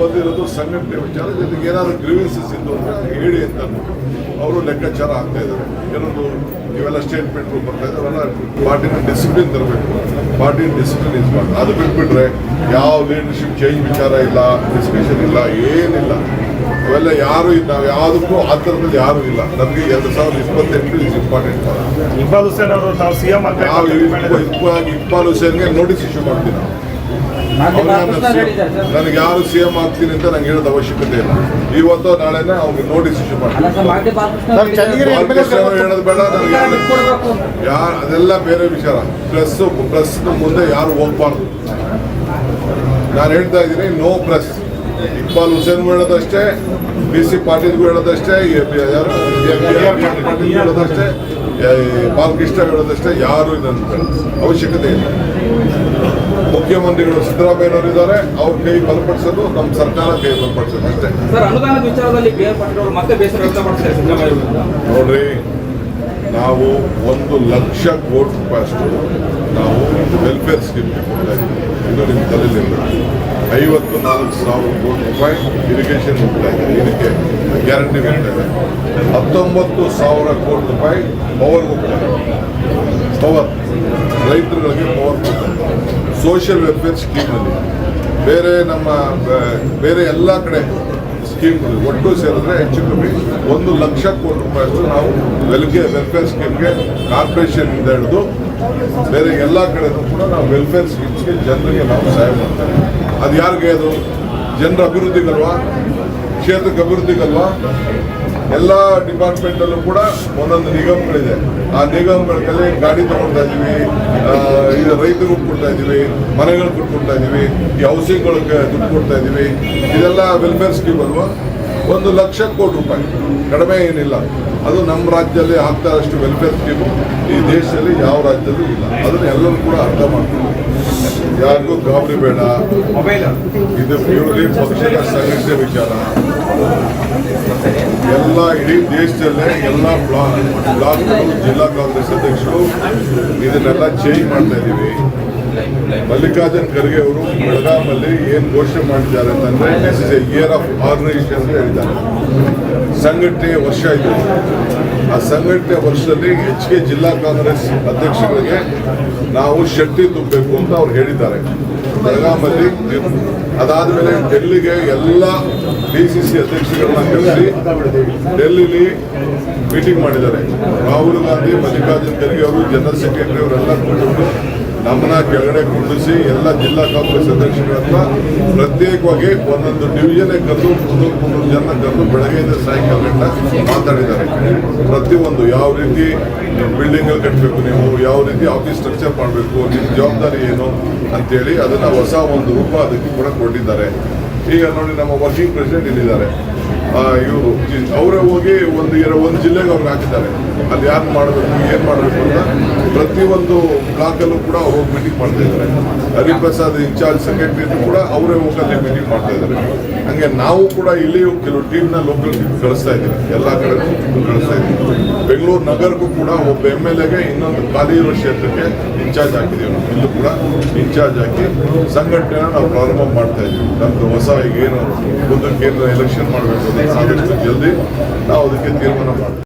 ಬಂದಿರೋದು ಸಂಘಟನೆ ವಿಚಾರ ಜೊತೆಗೆ ಏನಾದರೂ ಗ್ರೀವೆನ್ಸಸ್ ಇದ್ದು ಅಂತ ಹೇಳಿ ಅಂತ ಅವರು ಲೆಕ್ಕಾಚಾರ ಆಗ್ತಾ ಇದ್ದಾರೆ. ಏನೊಂದು ಇವೆಲ್ಲ ಸ್ಟೇಟ್ಮೆಂಟ್ಗಳು ಬರ್ತಾ ಇದಾವೆಲ್ಲ ಪಾರ್ಟಿನ ಡಿಸಿಪ್ಲಿನ್ ತರಬೇಕು. ಪಾರ್ಟಿನ ಡಿಸಿಪ್ಲಿನ್ ಇಸ್ ಮಾಡಿ ಅದು ಬಿಟ್ಬಿಟ್ರೆ ಯಾವ ಲೀಡರ್ಶಿಪ್ ಚೇಂಜ್ ವಿಚಾರ ಇಲ್ಲ ಡಿಸ್ಕಷನ್ ಇಲ್ಲ ಏನಿಲ್ಲ. ಅವೆಲ್ಲ ಯಾರು ಇಲ್ಲ ನಾವು ಯಾವುದಕ್ಕೂ ಆ ಥರದಲ್ಲಿ ಯಾರು ಇಲ್ಲ. ನಮಗೆ ಎರಡು ಸಾವಿರದ ಇಪ್ಪತ್ತೆಂಟು ಇಸ್ ಇಂಪಾರ್ಟೆಂಟ್ ನಾವು ಇಕ್ಬಾಲ್ ಹುಸೇನ್ಗೆ ನೋಟಿಸ್ ಇಶ್ಯೂ ಮಾಡ್ತೀವಿ ನಾವು. ನನಗೆ ಯಾರು ಸಿ ಎಂ ಆಗ್ತೀನಿ ಅಂತ ನಂಗೆ ಹೇಳೋದು ಅವಶ್ಯಕತೆ ಇಲ್ಲ ಇವತ್ತು ನಾಳೆನೇ ಅವ್ರಿಗೆ ನೋಟಿಸ್ ಇಶ್ಯೂ ಮಾಡ್ತಾರೆ ಹೇಳೋದು ಬೇಡ ನನಗೆ ಯಾರು- ಅದೆಲ್ಲ ಬೇರೆ ವಿಚಾರ ಪ್ಲಸ್ ಪ್ಲಸ್ ಮುಂದೆ ಯಾರು ಹೋಗ್ಬಾರ್ದು ನಾನು ಹೇಳ್ತಾ ಇದ್ದೀನಿ ನೋ ಪ್ಲಸ್ ಇಕ್ಬಾಲ್ ಹುಸೇನ್ಗೂ ಹೇಳೋದಷ್ಟೇ ಬಿ ಸಿ ಪಾಟೀಲ್ಗೂ ಹೇಳೋದಷ್ಟೇ ಹೇಳೋದಷ್ಟೇ ಬಾಲಕೃಷ್ಣ ಹೇಳೋದಷ್ಟೇ ಯಾರು ಇದನ್ನು ಅವಶ್ಯಕತೆ ಇಲ್ಲ. ಮುಖ್ಯಮಂತ್ರಿಗಳು ಸಿದ್ದರಾಮಯ್ಯನವರು ಇದ್ದಾರೆ ಅವ್ರ ಕೈ ಬಲಪಡಿಸೋದು ನಮ್ಮ ಸರ್ಕಾರ ಕೈ ಬಲಪಡಿಸೋದು ಅಷ್ಟೇ. ನೋಡ್ರಿ ನಾವು ಒಂದು ಲಕ್ಷ ಕೋಟಿ ರೂಪಾಯಿ ಅಷ್ಟು ನಾವು ವೆಲ್ಫೇರ್ ಸ್ಕೀಮ್ ಕೊಡ್ತಾ ಇದ್ದೀವಿ. ಇದು ನಿಮ್ಮ ತಲೆಯಲ್ಲಿ ಐವತ್ತು ನಾಲ್ಕು ಸಾವಿರ ಕೋಟಿ ರೂಪಾಯಿ ಇರಿಗೇಷನ್ ಹೋಗ್ತಾ ಇದೆ ಇದಕ್ಕೆ ಗ್ಯಾರಂಟಿ ಹೋಗ್ತಾ ಹತ್ತೊಂಬತ್ತು ಸಾವಿರ ಕೋಟಿ ರೂಪಾಯಿ ಪವರ್ ಹೋಗ್ತಾ ಇದೆ ಪವರ್ ರೈತರುಗಳಿಗೆ ಪವರ್ ಕೊಡ್ತಾರೆ ಸೋಷಿಯಲ್ ವೆಲ್ಫೇರ್ ಸ್ಕೀಮಲ್ಲಿ ಬೇರೆ ನಮ್ಮ, ಬೇರೆ ಎಲ್ಲ ಕಡೆ ಸ್ಕೀಮ್ಗಳು ಒಟ್ಟು ಸೇರಿದ್ರೆ ಹೆಚ್ಚು ಕಮ್ಮಿ ಒಂದು ಲಕ್ಷ ಕೋಟಿ ರೂಪಾಯಿ ನಾವು ವೆಲ್ಗೆ ವೆಲ್ಫೇರ್ ಸ್ಕೀಮ್ಗೆ ಕಾರ್ಪೊರೇಷನಿಂದ ಹಿಡಿದು ಬೇರೆ ಎಲ್ಲ ಕಡೆನೂ ಕೂಡ ನಾವು ವೆಲ್ಫೇರ್ ಸ್ಕೀಮ್ಸ್ಗೆ ಜನರಿಗೆ ನಾವು ಸಹಾಯ ಮಾಡ್ತೇವೆ. ಅದು ಯಾರಿಗೆ ಅದು? ಜನರ ಅಭಿವೃದ್ಧಿಗಲ್ವಾ? ಕ್ಷೇತ್ರಕ್ಕೆ ಅಭಿವೃದ್ಧಿಗಲ್ವಾ? ಎಲ್ಲ ಡಿಪಾರ್ಟ್ಮೆಂಟಲ್ಲೂ ಕೂಡ ಒಂದೊಂದು ನಿಗಮಗಳಿದೆ. ಆ ನಿಗಮಗಳಲ್ಲಿ ಗಾಡಿ ತಗೊಳ್ತಾ ಇದ್ದೀವಿ ಇದು ರೈತರಿಗೂ ಕೊಡ್ತಾ ಇದ್ದೀವಿ ಮನೆಗಳು ಕೊಟ್ಕೊಡ್ತಾ ಇದ್ದೀವಿ, ಈ ಹೌಸಿಂಗ್ಗಳಿಗೆ ದುಡ್ಡು ಕೊಡ್ತಾ ಇದ್ದೀವಿ. ಇದೆಲ್ಲ ವೆಲ್ಫೇರ್ ಸ್ಕೀಮ್ ಅಲ್ವಾ? ಒಂದು ಲಕ್ಷ ಕೋಟಿ ರೂಪಾಯಿ. ಕಡಿಮೆ ಏನಿಲ್ಲ. ಅದು ನಮ್ಮ ರಾಜ್ಯದಲ್ಲಿ ಆಗ್ತಾ ಅಷ್ಟು ವೆಲ್ಫೇರ್ ಸ್ಕೀಮು ಈ ದೇಶದಲ್ಲಿ ಯಾವ ರಾಜ್ಯದಲ್ಲೂ ಇಲ್ಲ. ಅದನ್ನ ಎಲ್ಲರೂ ಕೂಡ ಅರ್ಥ ಮಾಡ್ಕೊಂಡು ಯಾರಿಗೂ ಗಾಬರಿ ಬೇಡ. ಇದು ಪ್ಯೂರ್ಲಿ ಪಕ್ಷದ ಸಂಘಟನೆ ವಿಚಾರ. ಎಲ್ಲ ಇಡೀ ದೇಶದಲ್ಲೇ ಎಲ್ಲ ಬ್ಲಾಕ್ ಬ್ಲಾಕ್ಗಳು, ಜಿಲ್ಲಾ ಕಾಂಗ್ರೆಸ್ ಅಧ್ಯಕ್ಷರು ಇದನ್ನೆಲ್ಲ ಚೇಂಜ್ ಮಾಡ್ತಾ ಇದ್ದೀವಿ. ಮಲ್ಲಿಕಾರ್ಜುನ್ ಖರ್ಗೆ ಅವರು ಬೆಳಗಾಮಲ್ಲಿ ಏನು ಘೋಷಣೆ ಮಾಡಿದ್ದಾರೆ ಅಂತಂದ್ರೆ this is a year of organisation ಅಂತ ಹೇಳಿದ್ದಾರೆ. ಸಂಘಟನೆ ವರ್ಷ ಇದು. ಆ ಸಂಘಟನೆ ವರ್ಷದಲ್ಲಿ ಎಚ್ ಕೆ ಜಿಲ್ಲಾ ಕಾಂಗ್ರೆಸ್ ಅಧ್ಯಕ್ಷರಿಗೆ ನಾವು ಶಕ್ತಿ ತುಂಬಬೇಕು ಅಂತ ಅವ್ರು ಹೇಳಿದ್ದಾರೆ. ಬೆಳಗಾಮಲ್ಲಿ ಅದಾದ್ಮೇಲೆ ಡೆಲ್ಲಿಗೆ ಎಲ್ಲ ಡಿ ಸಿ ಸಿ ಅಧ್ಯಕ್ಷಗಳನ್ನ ಕರೆಸಿ ಡೆಲ್ಲಿಲಿ ಮೀಟಿಂಗ್ ಮಾಡಿದ್ದಾರೆ. ರಾಹುಲ್ ಗಾಂಧಿ, ಮಲ್ಲಿಕಾರ್ಜುನ್ ಖರ್ಗೆ ಅವರು, ಜನರಲ್ ಸೆಕ್ರೆಟರಿ ಅವರೆಲ್ಲ ಕೂತ್ಕೊಂಡು ನಮ್ಮನ್ನ ಕೆಳಗಡೆ ಕುಂಡಿಸಿ ಎಲ್ಲ ಜಿಲ್ಲಾ ಕಾಂಗ್ರೆಸ್ ಅಧ್ಯಕ್ಷರ ಪ್ರತ್ಯೇಕವಾಗಿ ಒಂದೊಂದು ಡಿವಿಷನ್ ಕರೆದು ಮುನ್ನೂರು ಮುನ್ನೂರು ಜನ ಕರೆದು ಬೆಳಗ್ಗೆಯಿಂದ ಸಾಯಂಕಾಲ ಮಾತಾಡಿದ್ದಾರೆ. ಪ್ರತಿಯೊಂದು ಯಾವ ರೀತಿ ಬಿಲ್ಡಿಂಗ್ ಕಟ್ಟಬೇಕು ನೀವು, ಯಾವ ರೀತಿ ಆಫೀಸ್ ಸ್ಟ್ರಕ್ಚರ್ ಮಾಡಬೇಕು, ನಿಮ್ಮ ಜವಾಬ್ದಾರಿ ಏನು ಅಂತೇಳಿ ಅದನ್ನ ಹೊಸ ಒಂದು ರೂಪ ಅದಕ್ಕೆ ಕೂಡ ಕೊಟ್ಟಿದ್ದಾರೆ. ಈಗ ನೋಡಿ ನಮ್ಮ ವರ್ಕಿಂಗ್ ಪ್ರೆಸಿಡೆಂಟ್ ಇಲ್ಲಿದ್ದಾರೆ. ಇವರು. ಅವರೇ ಹೋಗಿ ಒಂದು ಒಂದು ಜಿಲ್ಲೆಗೆ ಅವ್ರಿಗೆ ಹಾಕಿದ್ದಾರೆ. ಅಲ್ಲಿ ಯಾರು ಮಾಡಬೇಕು, ಏನು ಮಾಡಬೇಕು ಅಂತ ಪ್ರತಿಯೊಂದು ಬ್ಲಾಕಲ್ಲೂ ಕೂಡ ಹೋಗಿ ಮೀಟಿಂಗ್ ಮಾಡ್ತಾ ಇದ್ದಾರೆ. ಹರಿಪ್ರಸಾದ್ ಇನ್ಚಾರ್ಜ್ ಸೆಕ್ರೆಟರಿ ಕೂಡ ಅವರೇ ಹೋಗಿ ಅಲ್ಲಿ ಮೀಟಿಂಗ್ ಮಾಡ್ತಾ ಇದ್ದಾರೆ. ಹಂಗೆ ನಾವು ಕೂಡ ಇಲ್ಲಿಯೂ ಕೆಲವು ಟೀಮ್ನ ಲೋಕಲ್ ಟೀಮ್ ಕಳಿಸ್ತಾ ಇದ್ದೀವಿ. ಎಲ್ಲ ಕಡೆಗೂ ಕಳಿಸ್ತಾ ಇದ್ದೀವಿ. ಬೆಂಗಳೂರು ನಗರಕ್ಕೂ ಕೂಡ ಒಬ್ಬ ಎಂ ಎಲ್ ಎಗೆ ಇನ್ನೊಂದು ಖಾಲಿ ಇರೋ ಕ್ಷೇತ್ರಕ್ಕೆ ಇನ್ಚಾರ್ಜ್ ಹಾಕಿದ್ದೀವಿ ಇಲ್ಲೂ ಕೂಡ ಇನ್ಚಾರ್ಜ್ ಹಾಕಿ ಸಂಘಟನೆ ನಾವು ಪ್ರಾರಂಭ ಮಾಡ್ತಾ ಇದ್ದೀವಿ. ನಮ್ಮದು ಹೊಸ ಈಗ ಏನು ಮುಂದಕ್ಕೆ ಎಲೆಕ್ಷನ್ ಮಾಡಬೇಕು ಆದಷ್ಟು ಜಲ್ದಿ ನಾವು ಅದಕ್ಕೆ ತೀರ್ಮಾನ ಮಾಡ್ತೀವಿ.